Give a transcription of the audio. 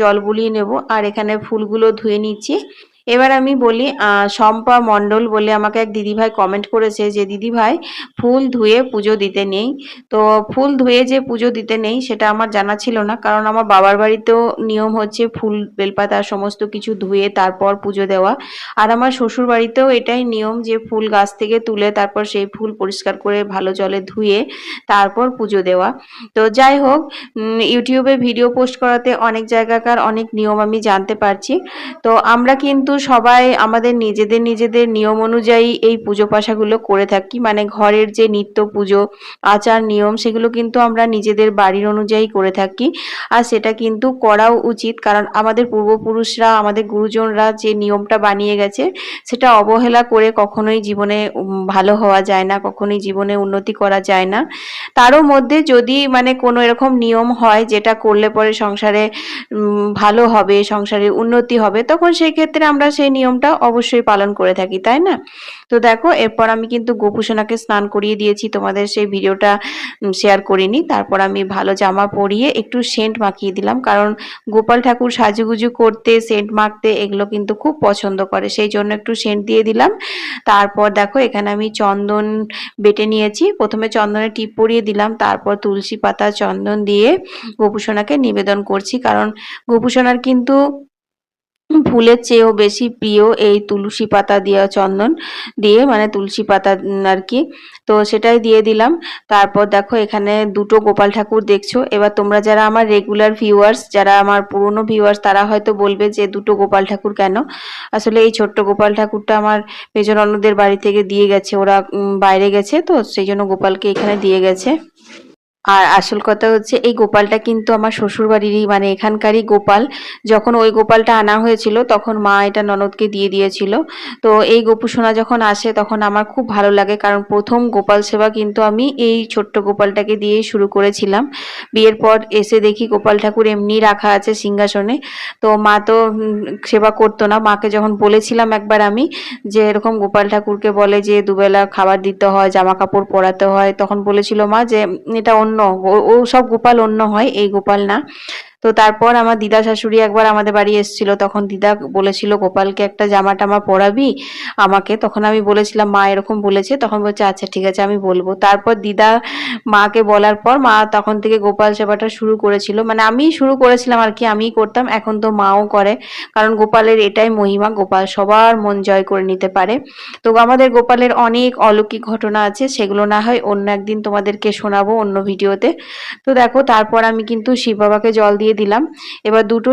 জল বুলিয়ে নেব। আর এখানে ফুলগুলো ধুয়ে নিচ্ছি। এবার আমি বলি শম্পা মণ্ডল বলে আমাকে এক দিদিভাই কমেন্ট করেছে যে, দিদিভাই, ফুল ধুয়ে পুজো দিতে নেই। তো ফুল ধুয়ে যে পুজো দিতে নেই, সেটা আমার জানা ছিল না। কারণ আমার বাবার বাড়িতেও নিয়ম হচ্ছে ফুল, বেলপাতা সমস্ত কিছু ধুয়ে তারপর পুজো দেওয়া। আর আমার শ্বশুর বাড়িতেও এটাই নিয়ম যে, ফুল গাছ থেকে তুলে তারপর সেই ফুল পরিষ্কার করে ভালো জলে ধুয়ে তারপর পুজো দেওয়া। তো যাই হোক ইউটিউবে ভিডিও পোস্ট করাতে অনেক জায়গাকার অনেক নিয়ম আমি জানতে পারছি। তো আমরা কিন্তু সবাই আমাদের নিজেদের নিজেদের নিয়ম অনুযায়ী এই পুজো পাশাগুলো করে থাকি। মানে ঘরের যে নিত্য পুজো, আচার, নিয়ম, সেগুলো কিন্তু আমরা নিজেদের বাড়ির অনুযায়ী করে থাকি। আর সেটা কিন্তু করাও উচিত, কারণ আমাদের পূর্বপুরুষরা, আমাদের গুরুজনরা যে নিয়মটা বানিয়ে গেছে, সেটা অবহেলা করে কখনোই জীবনে ভালো হওয়া যায় না, কখনোই জীবনে উন্নতি করা যায় না। তারও মধ্যে যদি মানে কোনো এরকম নিয়ম হয়, যেটা করলে পরে সংসারে ভালো হবে, সংসারে উন্নতি হবে, তখন সেই ক্ষেত্রে আমরা সেই নিয়মটা অবশ্যই পালন করে থাকি, তাই না? তো দেখো, এরপর আমি কিন্তু গোপুসোনাকে স্নান করিয়ে দিয়েছি, তোমাদের সেই ভিডিওটা শেয়ার করিনি। তারপর আমি ভালো জামা পরিয়ে একটু সেন্ট মাখিয়ে দিলাম, কারণ গোপাল ঠাকুর সাজুগুজু করতে, সেন্ট মাখতে এগুলো কিন্তু খুব পছন্দ করে, সেই জন্য একটু সেন্ট দিয়ে দিলাম। তারপর দেখো, এখানে আমি চন্দন বেটে নিয়েছি, প্রথমে চন্দনের টিপ পরিয়ে দিলাম, তারপর তুলসী পাতা চন্দন দিয়ে গোপুসোনাকে নিবেদন করছি, কারণ গোপুসোনার কিন্তু ফুলের চেয়েও বেশি প্রিয় এই তুলসী পাতা দেওয়া চন্দন দিয়ে মানে তুলসী পাতা আর কি। তো সেটাই দিয়ে দিলাম। তারপর দেখো এখানে দুটো গোপাল ঠাকুর দেখছ। এবার তোমরা যারা আমার রেগুলার ভিউয়ার্স যারা আমার পুরনো ভিউয়ার্স তারা হয়তো বলবে যে দুটো গোপাল ঠাকুর কেন? আসলে এই ছোট্ট গোপাল ঠাকুরটা আমার মেজর অন্যদের বাড়ি থেকে দিয়ে গেছে। ওরা বাইরে গেছে, তো সেই জন্য গোপালকে এখানে দিয়ে গেছে। আর আসল কথা হচ্ছে, এই গোপালটা কিন্তু আমার শ্বশুর বাড়িরই মানে এখানকারই গোপাল। যখন ওই গোপালটা আনা হয়েছিল, তখন মা এটা ননদকে দিয়ে দিয়েছিল। তো এই গোপু সোনা যখন আসে, তখন আমার খুব ভালো লাগে, কারণ প্রথম গোপাল সেবা কিন্তু আমি এই ছোট্ট গোপালটাকে দিয়েই শুরু করেছিলাম। বিয়ের পর এসে দেখি গোপাল ঠাকুর এমনি রাখা আছে সিংহাসনে। তো মা তো সেবা করতো না। মাকে যখন বলেছিলাম একবার আমি, যে এরকম গোপাল ঠাকুরকে বলে যে দুবেলা খাবার দিতে হয় জামা কাপড় পরাতে হয়, তখন বলেছিল মা যে, এটা অন্য ও- ও সব গোপাল অন্য হয় এই গোপাল না। তো তারপর আমার দিদা শাশুড়ি একবার আমাদের বাড়ি এসেছিল, তখন দিদা বলেছিল, গোপালকে একটা জামা টামা পরাবি? আমাকে তখন আমি বলেছিলাম, মা এরকম বলেছে। তখন বলছে আচ্ছা ঠিক আছে, আমি বলব। তারপর দিদা মাকে বলার পর মা তখন থেকে গোপাল সেবাটা শুরু করেছিল। মানে আমি শুরু করেছিলাম আর কি, আমিই করতাম, এখন তো মাও করে। কারণ গোপালের এটাই মহিমা, গোপাল সবার মন জয় করে নিতে পারে। তো আমাদের গোপালের অনেক অলৌকিক ঘটনা আছে, সেগুলো না হয় অন্য একদিন তোমাদেরকে শোনাবো অন্য ভিডিওতে। তো দেখো, তারপর আমি কিন্তু শিব বাবাকে জল দিয়ে দিলাম। এবার দুটো